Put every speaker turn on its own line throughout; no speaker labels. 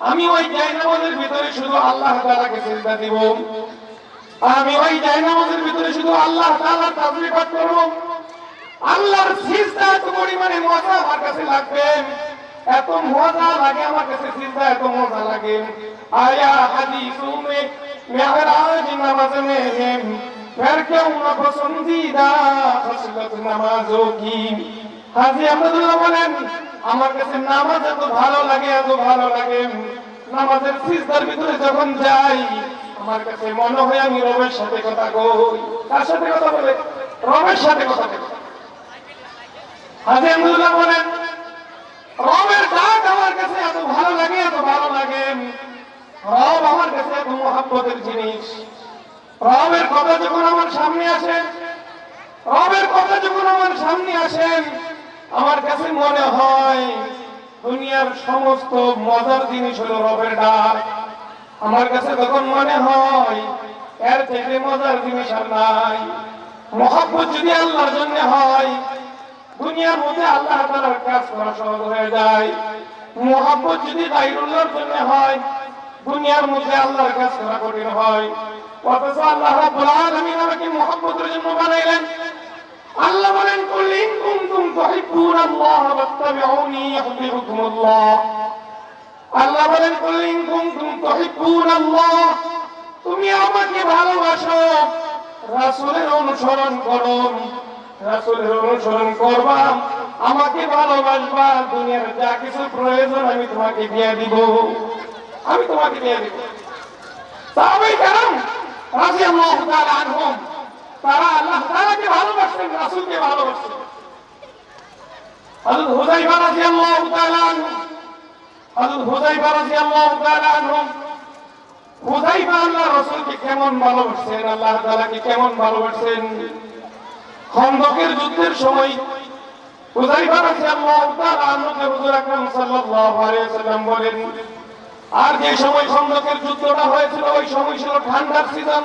আমি ওই জায়নামাজের ভিতরে শুধু আল্লাহ তাআলাকে সিজদা দিব আমি ওই জায়নামাজের ভিতরে শুধু আল্লাহ তাআলার তাসবিহ পাঠ করব আল্লাহর সিজদা এত পরিমাণে মজা আমার কাছে লাগবে এত মজা লাগে আমার কাছে সিজদা এত মজা লাগে আয়া হাদিসু মে মেহরাজ নামাজ মে है फिर क्यों न पसंदीदा खसलत नमाजों की হাজি আহমদুল্লাহ বলেন, আমার কাছে নামাজ এত ভালো লাগে, এত ভালো লাগে। নামাজের সিজদার ভিতরে যখন যাই, আমার কাছে মনে হয় আমি রবের সাথে কথা কই। কার সাথে কথা বলে? রবের সাথে কথা বলে। হাজি আহমদুল্লাহ বলেন, রবের ডাক আমার কাছে এত ভালো লাগে, এত ভালো লাগে। রব আমার কাছে এত মহাব্বতের জিনিস। রবের কথা যখন আমার সামনে আসে, রবের কথা যখন আমার সামনে আসেন আমার কাছে মনে হয় দুনিয়ার সমস্ত মজার জিনিস হলো রবের ডাক। আমার কাছে তখন মনে হয় এর থেকে মজার জিনিস আর নাই। মহাব্বত যদি আল্লাহর জন্য হয়, দুনিয়ার মধ্যে আল্লাহ তাআলার কাজ করা সহজ হয়ে যায়। মহাব্বত যদি গাইরুল্লাহর জন্য হয়, দুনিয়ার মধ্যে আল্লাহর কাজ করা কঠিন হয়। অথচ আল্লাহ রাব্বুল আলামিন আমাকে মহাব্বতের জন্য বানাইলেন। আল্লাহ বলেন কুল ইন কুনতুম তুহিব্বুনাল্লাহ ফাত্তাবিউনি ইউহিব্বুকুমুল্লাহ। আল্লাহ বলেন, কুল ইন কুনতুম তুহিব্বুনাল্লাহ তুমি আমাকে ভালোবাসো। রাসূলের অনুসরণ করো। রাসূলের অনুসরণ করবা, আমাকে ভালোবাসবা, দুনিয়ার যা কিছু প্রয়োজন আমি তোমাকে দিয়ে দিব। আমি তোমাকে দিয়ে দিব। সাহাবাই কারাম রাদিয়াল্লাহু তাআলা আনহুম তারা আল্লাহ রাদিয়াল্লাহু তাআলা হযরত রাদিয়াল্লাহু তাআলা রাসূলকে কেমন ভালোবাসতেন আল্লাহ তাআলাকে কেমন ভালোবাসতেন খন্দকের যুদ্ধের সময় হুযায়ফা রাদিয়াল্লাহু তাআলা আনহুকে হুজুর আকরাম সাল্লাল্লাহু আলাইহি ওয়াসাল্লাম বলেন, আর যে সময় খন্দকের যুদ্ধটা হয়েছিল, ওই সময় ছিল ঠান্ডার সিজন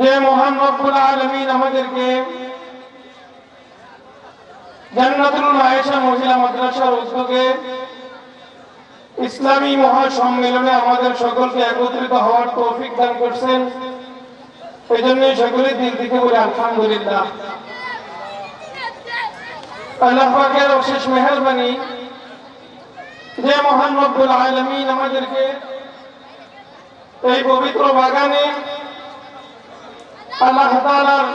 যে মহান রব্বুল আলামিন, আমাদেরকে মহিলা মাদ্রাসার উদ্যোগে ইসলামী মহাসম্মেলনে আমাদের সকলকে একত্রিত হওয়ার তৌফিক দান করছেন। এই জন্য সকলে দিল থেকে বলে, আলহামদুলিল্লাহ। অশেষ মেহরবানি। যে মহান রব্বুল আলামিন, আমাদেরকে এই পবিত্র বাগানে আল্লাহ তাআলার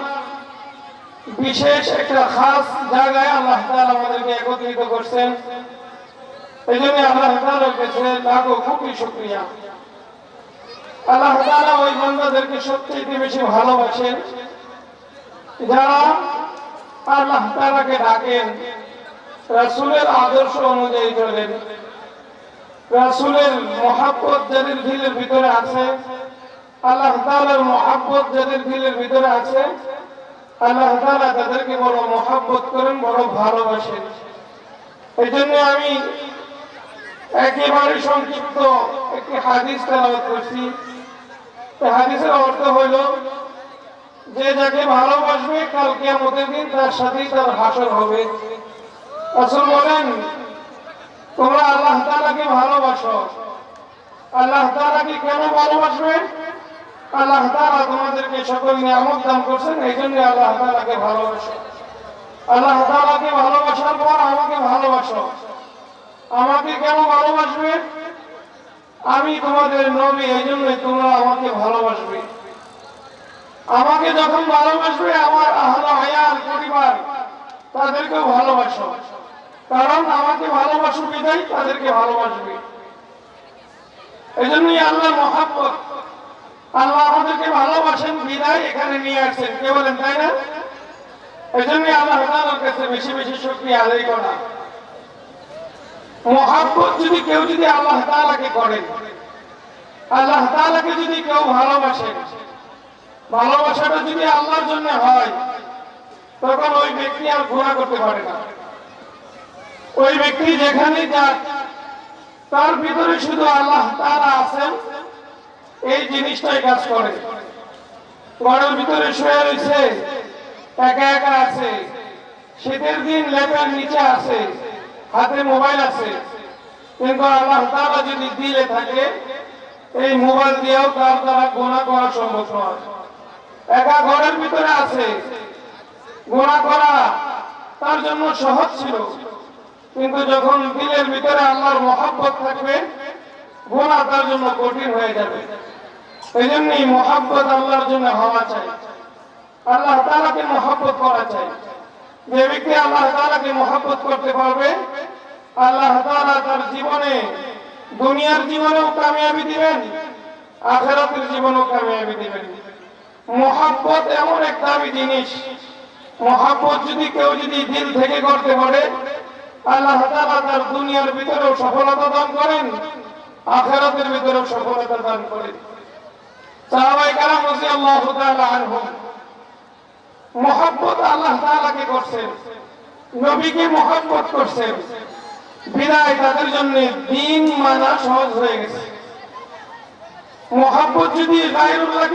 বিশেষ একটা খাস জায়গায় আল্লাহ তাআলা আমাদেরকে একত্রিত করছেন। এই জন্য আল্লাহ তাআলার কাছে লাখো খুবই শুকরিয়া আল্লাহ তাআলা ওই বান্দাদেরকে সবচেয়ে বেশি ভালোবাসেন। যারা আল্লাহ তাআলাকে ডাকেন, রাসূলের আদর্শ অনুযায়ী চলেন। রাসূলের মহাব্বত যাদের ভিতরে আছে আল্লাহ তাআলার মহাব্বত যাদের দিলের ভিতরে আছে, আল্লাহ তাআলা তাদেরকে বড় মহাব্বত করেন, বড় ভালোবাসেন। এই জন্য আমি একেবারে সংক্ষিপ্ত একটি হাদিস তেলাওয়াত করছি। হাদিসের অর্থ হইল যে যাকে ভালোবাসবে কাল কিয়ামতের দিন তার সাথেই তার হাসর হবে। রাসূল বলেন, তোমরা আল্লাহ তাআলাকে ভালোবাসো। আল্লাহ তাআলাকে কেন ভালোবাসবে? আল্লাহ তাআলা তোমাদেরকে সকল নিয়ামত দান করছেন এই জন্য আল্লাহ তাআলাকে ভালোবাসো। আল্লাহ তাআলাকে ভালোবাসার পর আমাকে ভালোবাসো। আমাকে কেন ভালোবাসবে? আমি তোমাদের নবী এই জন্য তোমরা আমাকে ভালোবাসবে। আমাকে যখন ভালোবাসবে, আমার আহল হায়ার পরিবার তাদেরকেও ভালোবাসো। কারণ আমাকে ভালোবাসো বিদায় তাদেরকে ভালোবাসবে। এই জন্যই আল্লাহ মহাব্বত। আল্লাহ আমাদেরকে ভালোবাসেন, বিদায় এখানে নিয়ে আসছেন। কে বলেন, তাই না? এই জন্য আল্লাহ কাছে বেশি বেশি আদায় করা। মহাব্বত যদি কেউ যদি আল্লাহ তাআলাকে করে, আল্লাহ তাআলাকে যদি কেউ ভালোবাসে, ভালোবাসাটা যদি আল্লাহর জন্য হয়, তখন ওই ব্যক্তি আর ঘোরা করতে পারে না। ওই ব্যক্তি যেখানে যাক, তার ভিতরে শুধু আল্লাহ তারা আছেন এই জিনিসটাই কাজ করে। ঘরের ভিতরে শুয়ে রয়েছে, একা একা আছে, শীতের দিন লেপের নিচে আছে, হাতে মোবাইল আছে। কিন্তু আল্লাহ তারা যদি দিলে থাকে, এই মোবাইল দিয়েও তার দ্বারা গোনা করা সম্ভব নয়। একা ঘরের ভিতরে আছে গোনা করা তার জন্য সহজ ছিল। কিন্তু যখন দিলের ভিতরে আল্লাহর মহাব্বত থাকবে গোনা তার জন্য কঠিন হয়ে যাবে। এই জন্যই মহাব্বত আল্লাহর জন্য হওয়া চাই। আল্লাহ তালাকে মহাব্বত করা চাই। যে ব্যক্তি আল্লাহ তালাকে মহাব্বত করতে পারবে? আল্লাহ তালা তার জীবনে, দুনিয়ার জীবনেও কামিয়াবি দিবেন, আখেরাতের জীবনেও কামিয়াবি দিবেন। মহাব্বত এমন এক দামি জিনিস। মহাব্বত যদি কেউ যদি দিল থেকে করতে পারে, আল্লাহ তাআলা তার দুনিয়ার ভিতরেও সফলতা দান করেন, আখেরাতের ভিতরেও সফলতা দান করেন। মহাব্বত যদি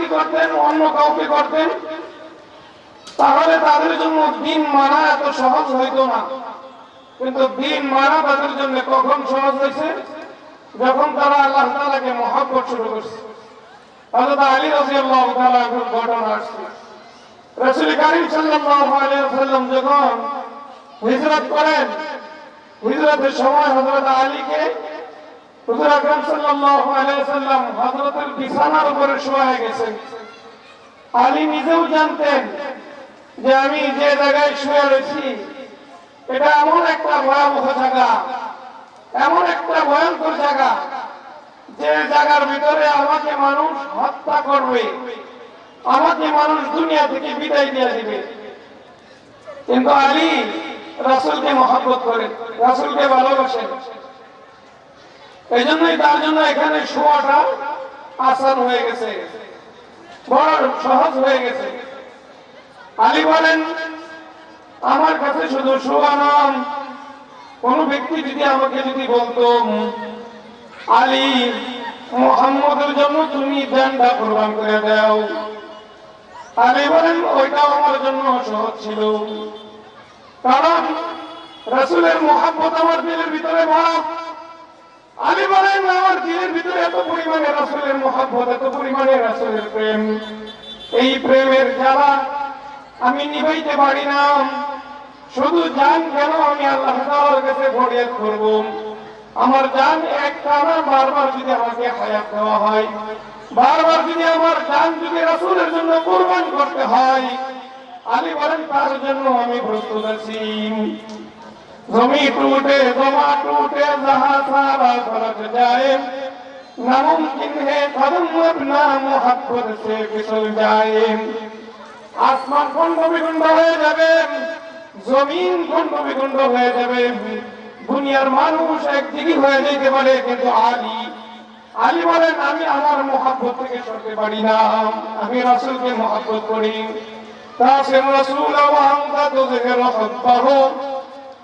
করতেন, অন্য কাউকে করতেন, তাহলে তাদের জন্য দিন মানা এত সহজ হইতো না। কিন্তু দিন মানা তাদের জন্য কখন সহজ হয়েছে? যখন তারা আল্লাহ তালাকে মহাব্বত শুরু করছে। আলী নিজেও জানতেন যে আমি যে জায়গায় শুয়ে রয়েছি, এটা এমন একটা ভয়াবহ জায়গা, এমন একটা ভয়ঙ্কর জায়গা যে জায়গার ভিতরে আমাকে মানুষ হত্যা করবে, আমাকে মানুষ দুনিয়া থেকে বিদায় দিয়ে দিবে। কিন্তু আলী রাসুলকে মহাব্বত করেন, রাসুলকে ভালোবাসেন। এই জন্যই তার জন্য এখানে শোয়াটা আসান হয়ে গেছে বড় সহজ হয়ে গেছে। আলী বলেন, আমার কাছে শুধু শোয়া নয়, কোন ব্যক্তি যদি আমাকে যদি বলতো আলী মোহাম্মদের জন্য তুমি ধ্যানটা প্রদান করে দাও। আলী বলেন, ওইটাও আমার জন্য সহজ ছিল। কারণ রাসুলের মোহাম্মত আমার দিলের ভিতরে ভরা আলী বলেন, আমার দিলের ভিতরে এত পরিমাণে রাসুলের মোহাম্মত এত পরিমাণে রাসুলের প্রেম। এই প্রেমের জ্বালা আমি নিভাইতে পারি না। শুধু জান কেন আমি আল্লাহ কাছে ফরিয়াদ করব? আমার জান একখানা বারবার যদি আমাকে হায়াত দেওয়া হয়, বারবার যদি আমার জান যদি রাসুলের জন্য কোরবান করতে হয়, আলী বলেন, তার জন্য আমি প্রস্তুত আছি জমি টুটে, জমা টুটে, যাহা সারা ধরত যায় নামুমকিন হে তদম্মত না মুহাব্বত সে বিসল যায়। আসমান খন্ড বিখণ্ড হয়ে যাবে, জমিন খন্ড বিখণ্ড হয়ে যাবে। দুনিয়ার মানুষ একদিকে হয়ে যেতে পারে কিন্তু আলী আলী বলেন আমি আমার মহাব্বত থেকে সরতে পারি না আমি রাসুলকে মহাব্বত করি তাসির রাসূল ওয়া আনতা তুযহির হুব্বাহু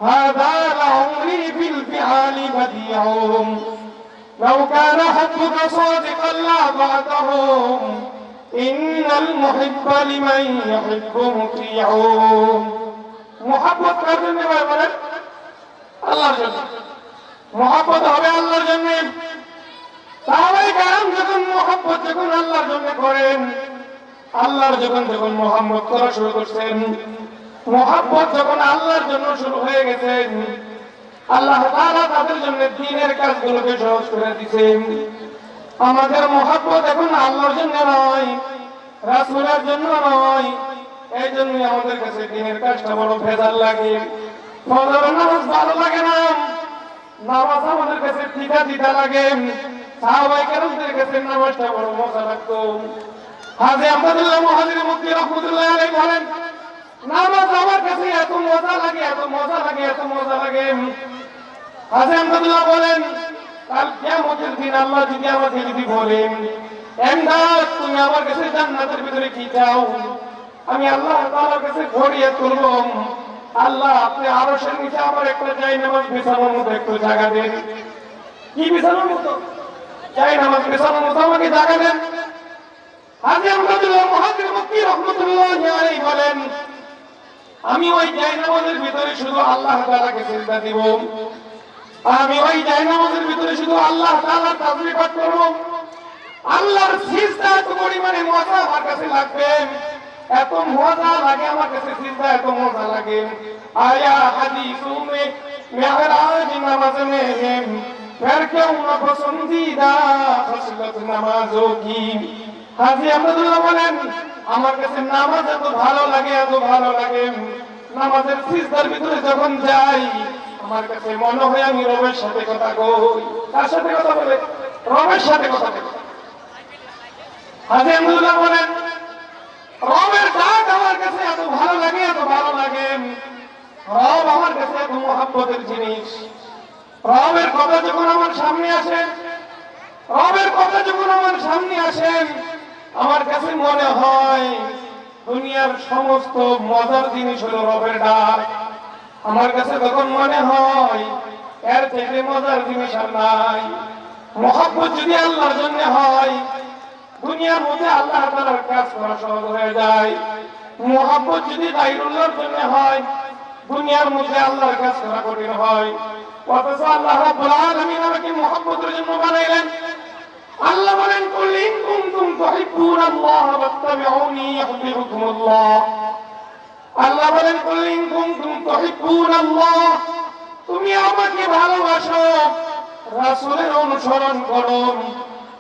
হাদা লাউরি ফিল ফিআলি বাদিউম لو كان حبك صادقا لأطعتهم إن المحب لمن يحب مطيع محبت কার জন্য ভাই বলেন আল্লাহর জন্য হবে আল্লাহর জন্য। সাহাবাই কারাম যখন যখন আল্লাহর জন্য করেন, আল্লাহর যখন যখন মোহাম্মদ করা শুরু করছেন যখন আল্লাহর জন্য শুরু হয়ে গেছেন, আল্লাহ তাআলা তাদের জন্য দিনের কাজগুলোকে সহজ করে দিয়েছেন আমাদের মহাব্বত এখন আল্লাহর জন্য নয়, রাসূলের জন্য নয়। এই জন্য আমাদের কাছে দিনের কাজটা বড় ভেজাল লাগে। ফজরের ভালো লাগে না। নামাজ আমাদের কাছে তিতা তিতা লাগে। সাহাবাই কেরামদের কাছে নামাজটা বড় মজা লাগতো। হাজে আহমদুল্লাহ মহাজির মুক্তি রহমতুল্লাহ আলাইহি বলেন, নামাজ আমার কাছে এত মজা লাগে, এত মজা লাগে, এত মজা লাগে। হাসান আহমদুল্লাহ বলেন, কাল কিয়ামতের দিন আল্লাহ যদি আমাকে যদি বলেন, এমদাদ, তুমি আমার কাছে জান্নাতের ভিতরে কি চাও? আমি আল্লাহ তাআলার কাছে ঘড়িয়ে তুলব। আল্লাহ, আপনি আরও সে নিচে আমার একটা চাই নামাজ বিছানোর মতো একটু জায়গা দেন। কি বিছানোর মতো? চাই নামাজ বিছানোর মতো, আমাকে জায়গা দেন। হাজি আহমদুল্লাহ মহাজির মুক্তি রহমতুল্লাহ বলেন, আমি ওই জায়নামাজের ভিতরে শুধু আল্লাহ তাআলাকে সিজদা দিব। আমি ওই জায়নামাজের ভিতরে শুধু আল্লাহ তাআলা তাসবিহ পাঠ করব। আল্লাহর সিজদা পরিমাণে মজা আমার কাছে লাগবে? এত মজা লাগে আমার কাছে সিজদা এত মজা লাগে আয়া হাদিসু মে মেহরাজ নামাজ মে फिर क्यों न पसंदीदा फसलत নামাজও কি হাজি আহমদুল্লাহ বলেন আমার কাছে নামাজ এত ভালো লাগে এত ভালো লাগে নামাজের সিজদার ভিতরে যখন যাই আমার কাছে মনে হয় আমি রবের সাথে কথা কই কার সাথে কথা বলে রবের সাথে কথা বলে হাজি আহমদুল্লাহ বলেন রবের ডাক আমার কাছে এত ভালো লাগে, এত ভালো লাগে। রব আমার কাছে এত মহাব্বতের জিনিস। রবের কথা যখন আমার সামনে আসে, রবের কথা যখন আমার সামনে আসেন আমার কাছে মনে হয় দুনিয়ার সমস্ত মজার জিনিস হলো রবের ডাক। আমার কাছে তখন মনে হয়, এর থেকে মজার জিনিস আর নাই। মহাব্বত যদি আল্লাহর জন্য হয় দুনিয়ার মধ্যে আল্লাহ তাআলার কাজ করা সহজ হয়ে যায়। মহাব্বত যদি গাইরুল্লাহর জন্য হয়, দুনিয়ার মধ্যে আল্লাহর কাজ করা কঠিন হয়। অথচ আল্লাহ আমাকে জন্য বানাইলেন। আল্লাহ বলেন আল্লাহ বলেন তুমি আমাকে ভালোবাসো। রাসূলের অনুসরণ করো।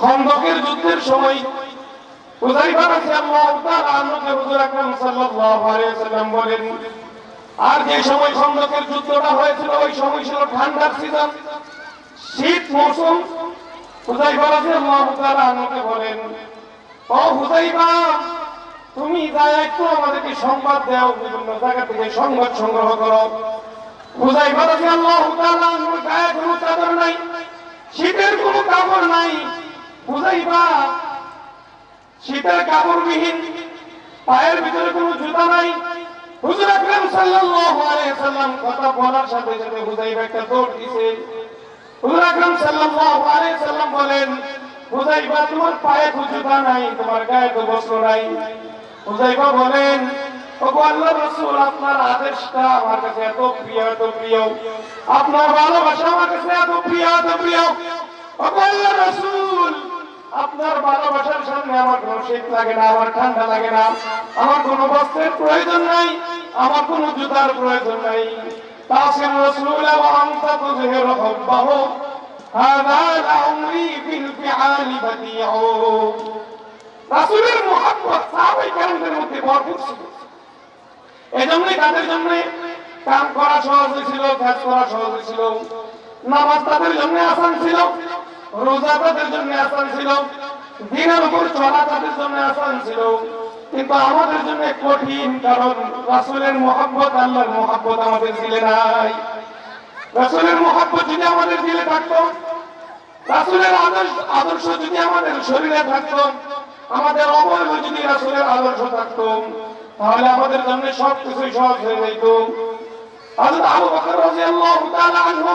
খন্দকের যুদ্ধের সময় আর যে সময় খন্দকের যুদ্ধটা হয়েছিল, ওই সময় ছিল ঠান্ডার সিজন শীত মৌসুম। বলেন, ও হুজাইফা তুমি যাই একটু আমাদেরকে সংবাদ দাও, বিভিন্ন জায়গা থেকে সংবাদ সংগ্রহ করো। হুজাইফা রাদিয়াল্লাহু তাআলা নাই, শীতের কোনো কাপড় নাই। হুজাইফা শীতের কাপড়বিহীন, পায়ের ভিতরে কোনো জুতা নাই। হুজুর আকরাম সাল্লাল্লাহু আলাইহি সাল্লাম কথা বলার সাথে সাথে হুজাইফা একটা দৌড় দিছে। হুজুর আকরাম সাল্লাল্লাহু আলাইহি সাল্লাম বলেন হুজাইফা তোমার পায়ে তো জুতা নাই, তোমার গায়ে তো বস্ত্র নাই। হুজাইফা বলেন, ওগো আল্লাহ রাসূল, আপনার আদেশটা আমার কাছে এত প্রিয় এত প্রিয়। আপনার ভালোবাসা আমার কাছে এত প্রিয় এত প্রিয়। ওগো আল্লাহ রাসূল আপনার ভালোবাসার সামনে আমার কোনো শীত লাগে না, আমার ঠান্ডা লাগে না। আমার কোনো বস্ত্রের প্রয়োজন নাই, আমার কোনো জুতার প্রয়োজন নাই। তাদের কাম করা করা সহজ ছিল। নামাজ তাদের জন্য আসান ছিল। কিন্তু আমাদের জন্য কঠিন, কারণ রাসূলের মোহাব্বত আল্লাহর মোহাব্বত আমাদের দিলে নাই। রাসূলের মোহাব্বত যদি আমাদের দিলে থাকতো, রাসূলের আদর্শ আদর্শ যদি আমাদের শরীরে থাকতো, আমাদের অবয়ব যদি রাসূলের আদর্শ থাকতো, তাহলে আমাদের জন্য সব কিছুই সহজ হয়ে যেত। আবু বকর রাদিয়াল্লাহু তাআলা আনহু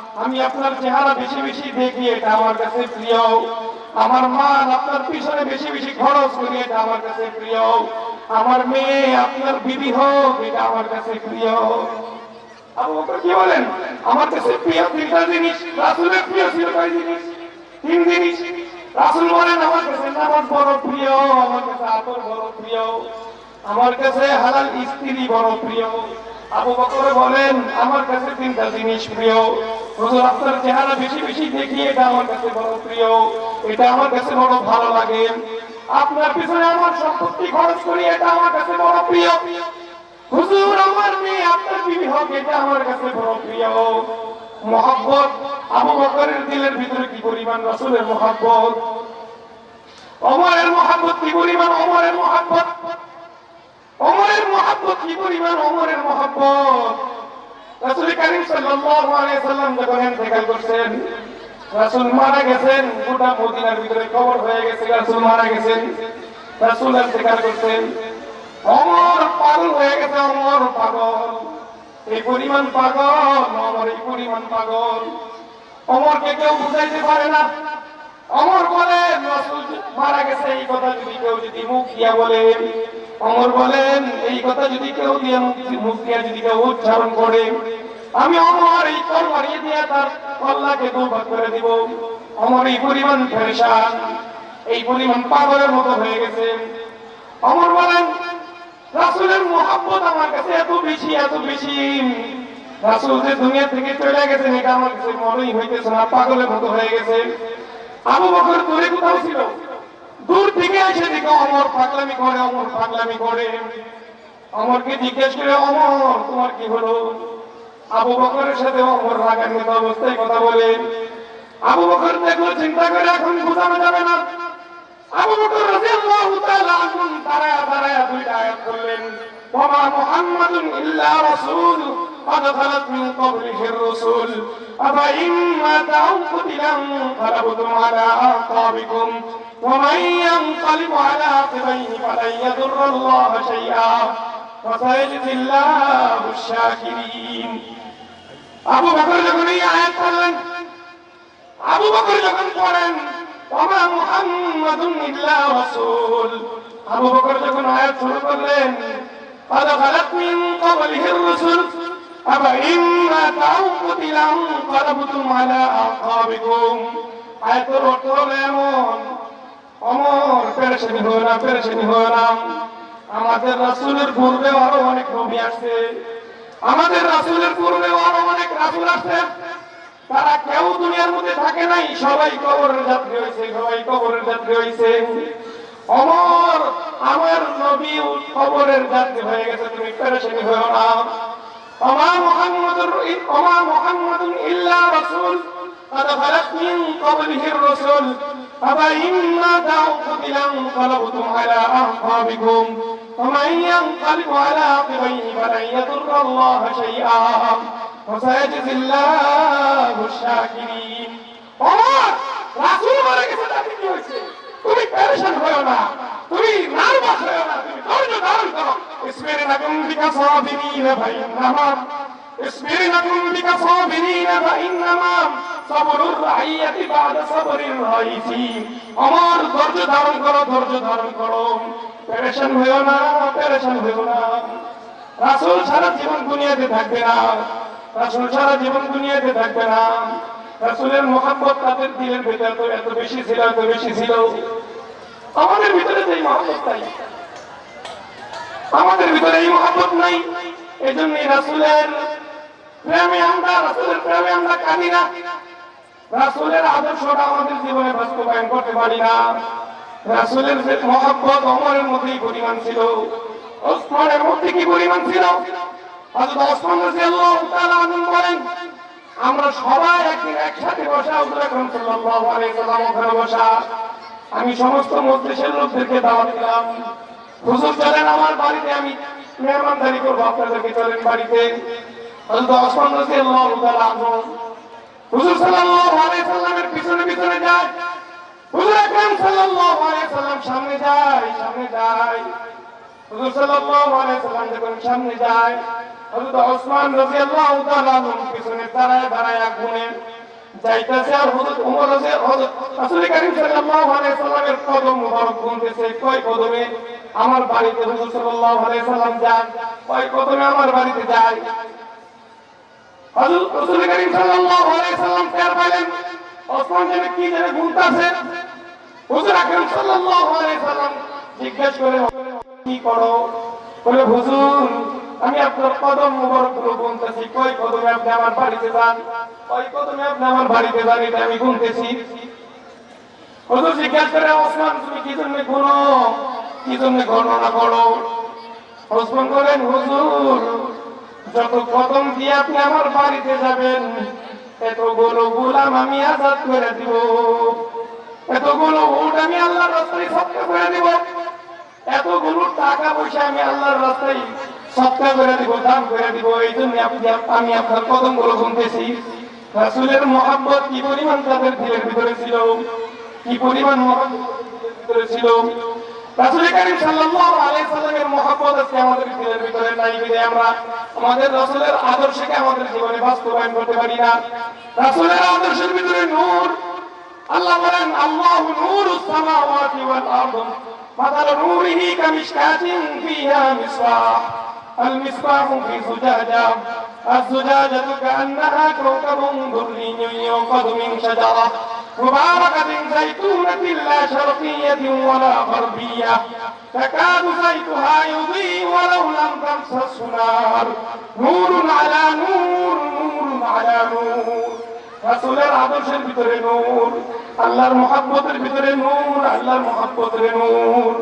আমি আপনার চেহারা বেশি বেশি দেখি, এটা আমার কাছে প্রিয়। আমার মান আপনার পিছনে বেশি বেশি খরচ করি, এটা আমার কাছে প্রিয়। আমার মেয়ে, আপনার বিবি হোক, এটা আমার কাছে প্রিয়। বলেন? আমার কাছে প্রিয় জিনিস, রাসূলের প্রিয় জিনিস? রাসূল আমার কাছে বড় প্রিয়, আমার কাছে বড় প্রিয়। আমার কাছে হালাল স্ত্রী বড় প্রিয়। আবু বকর বলেন, আমার কাছে তিনটা জিনিস প্রিয়। হুজুর, আপনার চেহারা বেশি বেশি দেখি এটা আমার কাছে বড় প্রিয়। এটা আমার কাছে বড় ভালো লাগে। আপনার পিছনে আমার সম্পত্তি খরচ করি, এটা আমার কাছে বড় প্রিয়। হুজুর, আমার মেয়ে, আপনার বিবি হোক, এটা আমার কাছে বড় প্রিয়। মহব্বত, আবু বকরের দিলের ভিতরে কি পরিমাণ রসুলের মহব্বত? অমরের মহব্বত, কি পরিমাণ অমরের মহব্বত? অমরের মহব্বত, কি পরিমাণ অমরের মহব্বত? রাসূল সাল্লাম করছেন মারা গেছেন ভিতরে হয়ে গেছে মারা গেছেন। করছেন, অমর পাগল হয়ে গেছে, অমর পাগল। এই পাগল এই পাগল। অমরকে কেউ বুঝাইতে পারে না। অমর বলে রাসূল মারা গেছে, এই কথা যদি কেউ যদি মুখ দিয়া বলে অমর বলেন, এই কথা যদি কেউ দিয়ে যদি কেউ উচ্চারণ করে, আমি অমর এই তরবারি দিয়ে তার কল্লাকে দুর্ভাগ করে দিব। অমর এই পরিমাণ ফেরেশান, এই পরিমাণ পাগলের মতো হয়ে গেছে। অমর বলেন, রাসূলের মোহাব্বত আমার কাছে এত বেশি এত বেশি। রাসূল যে দুনিয়া থেকে চলে গেছেন, এটা আমার কাছে মনেই হইতেছে না, পাগলের মতো হয়ে গেছে। আবু বকর দূরে কোথাও ছিল? দূর থেকে এসে দেখে অমর পাগলামি করে, অমর পাগলামি করে। অমরকে জিজ্ঞেস করে, অমর, তোমার কি হলো? আবু বকরের সাথে অমর রাগান্বিত অবস্থায় কথা বলে। আবু বকর দেখল, চিন্তা করে, এখন বোঝানো যাবে না। আবু বকর রাদিয়াল্লাহু তাআলা আনহু দাঁড়ায়া দাঁড়ায়া দুইটা আয়াত করলেন ওমা মুহাম্মাদুন ইল্লা রাসূল قد خلت من قبله الرسل أفإن مات أو قتل انقلبتم على أعقابكم ومن ينقلب على عقبيه فلن يضر الله شيئا وسيجزي الله الشاكرين আবু বকর যখন এই আয়াত পড়লেন আবু বকর যখন পড়েন ওমা মুহাম্মাদুন ইল্লা রাসূল আবু বকর যখন আয়াত শুরু করলেন قد خلت من قبله الرسل أفإن مات أو قتل انقلبتم على أعقابكم আয়াতের অর্থ হলো এমন অমর পেরেশানি হয় না পেরেশানি হয় না আমাদের রাসূলের পূর্বে আরো অনেক নবী আসছে আমাদের রাসূলের পূর্বে আরো অনেক রাসূল আসছে তারা কেউ দুনিয়ার মধ্যে থাকে নাই সবাই কবরের যাত্রী হয়েছে সবাই কবরের যাত্রী হয়েছে অমর আমার নবী কবরের যাত্রী হয়ে গেছে তুমি পেরেশানি হয়েও না অমা মুহাম্মাদুর অমা মুহাম্মাদুন ইল্লা রাসূল قد خلت من قبله الرسل أفإن مات أو قتل انقلبتم على أعقابكم ومن ينقلب على عقبيه فلن يضر الله شيئا وسيجزي الله الشاكرين عمر রাসূল মারা গেছে তাতে কি হয়েছে তুমি পেরেশান হয়েও না তুমি নার্ভাস হয়েও না তুমি ধৈর্য ধারণ করো রাসূল সারা জীবন দুনিয়াতে থাকবে না। রাসূল সারা জীবন দুনিয়াতে থাকবে না। রাসূলের মোহাম্মত তাদের দিলের ভিতরে এত বেশি ছিল, এত বেশি ছিল। আমাদের ভিতরে সেই মোহাম্মত নাই আমাদের ভিতরে এই মোহাম্মত নাই। এই জন্য রাসূলের প্রেমে আমরা, রাসূলের প্রেমে আমরা কাঁদি না। রাসূলের আদর্শটা আমাদের জীবনে বাস্তবায়ন করতে পারি না। রাসূলের যে মহব্বত অমরের মধ্যেই পরিমাণ ছিল। ওসমানের মধ্যে কি পরিমাণ ছিল? আমরা সবাই একদিন একসাথে বসা, হুজুর বসা। আমি সমস্ত মজলিসের লোকদেরকে দাওয়াত দিলাম। হুজুর চলেন আমার বাড়িতে আমি মেহমানদারি করব, আপনাদেরকে চলেন বাড়িতে। হযরত ওসমান রাদিয়াল্লাহু তাআলা আনহু। হুজুর সাল্লাল্লাহু আলাইহি সাল্লামের পিছনে পিছনে যায়। হুজুর আকরাম সাল্লাল্লাহু আলাইহি সাল্লাম সামনে যায় সামনে যায়। হুজুর সাল্লাল্লাহু আলাইহি সাল্লাম যখন সামনে যায় হযরত ওসমান রাদিয়াল্লাহু তাআলা আনহু পিছনে দাঁড়ায় দাঁড়ায় গুনে যাইতেছে আর হযরত ওমর রাদিয়াল্লাহু রাসূল করিম সাল্লাল্লাহু আলাইহি সাল্লামের কদম মুবারক গুনতেছে। কয় কদমে? আমার বাড়িতে হুজুর সাল্লাল্লাহু আলাইহি সাল্লাম যান। কয় কদমে আমার বাড়িতে যায় হযরত রাসূল করিম সাল্লাল্লাহু আলাইহি সাল্লাম টের পাইলেন, ওসমান যেন কি যেন গুনতাছে হুজুর আকরাম সাল্লাল্লাহু আলাইহি সাল্লাম জিজ্ঞেস করে, কি করো? বলে, হুজুর, আমি আপনার কদম মুবারকগুলো গুনতেছি। কয় কদমে আপনি আমার বাড়িতে যান? কয় কদমে আপনি আমার বাড়িতে যান, এটা আমি গুনতেছি। হুজুর জিজ্ঞেস করে, ওসমান, তুমি কি জন্য গুনো কি জন্য গণনা করো। ওসমান করেন হুজুর, যত কদম দিয়ে আপনি আমার বাড়িতে যাবেন, এতগুলো গোলাম আমি আজাদ করে দিব। এতগুলো উট আমি আল্লাহর রাস্তায় সৎকা করে দিব। এতগুলো টাকা পয়সা আমি আল্লাহর রাস্তায় সৎকা করে দিব, দান করে দিব। এই জন্য আপনি, আমি আপনার কদমগুলো গুনতেছি। রাসুলের মহাব্বত কি পরিমাণ তাদের দিলের ভিতরে ছিল? কি পরিমাণ মহাব্বত ভিতরে ছিল? রাসূল করিম সাল্লাল্লাহু আলাইহি সাল্লামের মহব্বত আছে আমাদের দিলের ভিতরে নাই বিদে আমরা আমাদের রাসূলের আদর্শকে আমাদের জীবনে বাস্তবায়ন করতে পারি না রাসূলের আদর্শের ভিতরে নূর আল্লাহ বলেন আল্লাহু নূরুস সামাওয়াতি ওয়াল আরদ মাতাল নূরিহি কামিশকাতিন ফিহা মিসবাহ المصباح في زجاجة الزجاجة كأنها كوكب دري يوقد من شجرة مباركة زيتونة لا شرقية ولا غربية تكاد زيتها يضيء ولو لم تمسسه نار نور على نور نور على نور রাসূলের আদর্শের ভিতরে নূর আল্লাহর মহাব্বতের ভিতরে নূর আল্লাহর মহাব্বতের নূর